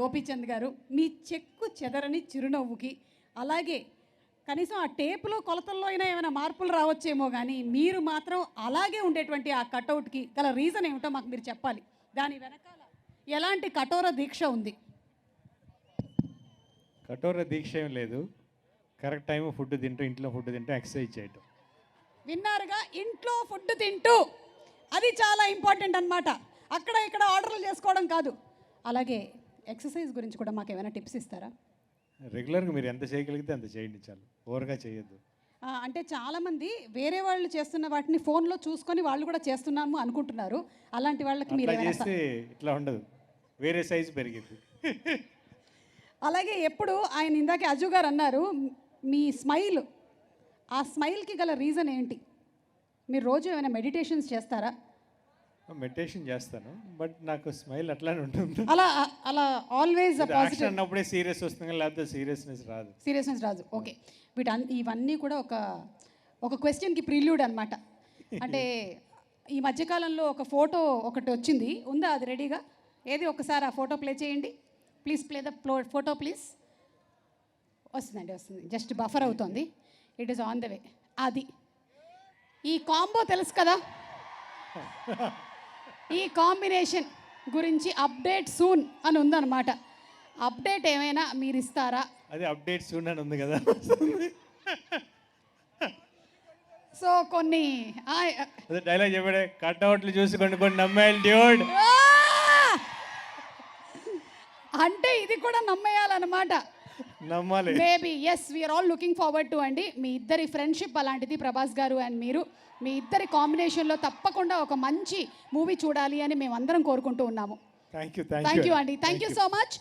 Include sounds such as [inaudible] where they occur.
గోపీచంద్ గారు మీ చెక్కు చెదరని చిరునవ్వుకి అలాగే కనీసం ఆ టేపులో కొలతల్లో అయినా ఏమైనా మార్పులు రావచ్చేమో కానీ మీరు మాత్రం అలాగే ఉండేటువంటి ఆ కటౌట్కి గల రీజన్ ఏమిటో మాకు మీరు చెప్పాలి. దాని వెనకాల ఎలాంటి కఠోర దీక్ష ఉంది? కఠోర దీక్ష ఏం లేదు. కరెక్ట్ టైం ఫుడ్ తింటూ ఇంట్లో ఫుడ్ తింటూ ఎక్సర్సైజ్ చేయటం. విన్నారుగా? ఇంట్లో ఫుడ్ తింటూ. అది చాలా ఇంపార్టెంట్ అన్నమాట. అక్కడ ఇక్కడ ఆర్డర్లు చేసుకోవడం కాదు. అలాగే ఎక్సర్సైజ్ గురించి కూడా మాకు ఏమైనా టిప్స్ ఇస్తారా? రెగ్యులర్గా మీరు ఎంత చేయగలిగితే అంత చేయండి చాలు. ఓవర్గా చేయొద్దు. అంటే చాలామంది వేరే వాళ్ళు చేస్తున్న వాటిని ఫోన్లో చూసుకొని వాళ్ళు కూడా చేస్తున్నాము అనుకుంటున్నారు. అలాంటి వాళ్ళకి మీరు చేస్తే ఇట్లా ఉండదు. వేరే సైజు పెరిగింది అలాగే ఎప్పుడు ఆయన ఇందాకే అజు గారు అన్నారు మీ స్మైల్ ఆ స్మైల్కి గల రీజన్ ఏంటి? మీరు రోజు ఏమైనా మెడిటేషన్స్ చేస్తారా? మెడిటేషన్ చేస్తాను బట్ నాకు స్మైల్ అట్లానే ఉంటుంది. అలా అలా ఆల్వేస్ యాక్షన్ అన్నప్పుడే సీరియస్ వస్తుంది లేకపోతే సీరియస్నెస్ రాదు. Seriousness Raju okay. వీటి ఇవన్నీ కూడా ఒక ఒక క్వశ్చన్కి ప్రిల్యూడ్ అనమాట అంటే ఈ మధ్యకాలంలో ఒక ఫోటో ఒకటి వచ్చింది. ఉందా అది రెడీగా? ఏది ఒకసారి ఆ ఫోటో ప్లే చేయండి. Please play the photo please. వస్తుందండి వస్తుంది. జస్ట్ బఫర్ అవుతుంది. It is on the way. అది. ఈ కాంబో తెలుసు కదా? [laughs] ఈ కాంబినేషన్ గురించి అప్డేట్ సూన్ అని ఉందన్నమాట. అప్డేట్ ఏమైనా మీరు ఇస్తారా అది అప్డేట్ సూన్ అని ఉంది కదా. సో కొన్ని డైలాగ్ చెప్పాడే కట్అవుట్లు చూసి కొన్ని కొన్ని నమ్మాయిలు డ్యూడ్! అంటే ఇది కూడా నమ్మేయాలన్నమాట. నమ్మాలి. Maybe as we are all looking forward to అండి. మీ ఇద్దరి ఫ్రెండ్షిప్ అలాంటిది ప్రభాస్ గారు అండ్ మీరు. మీ ఇద్దరి కాంబినేషన్లో తప్పకుండా ఒక మంచి మూవీ చూడాలి అని మేము అందరం కోరుకుంటూ ఉన్నాము. థ్యాంక్ యూ థ్యాంక్ యూ అండి థ్యాంక్ యూ సో మచ్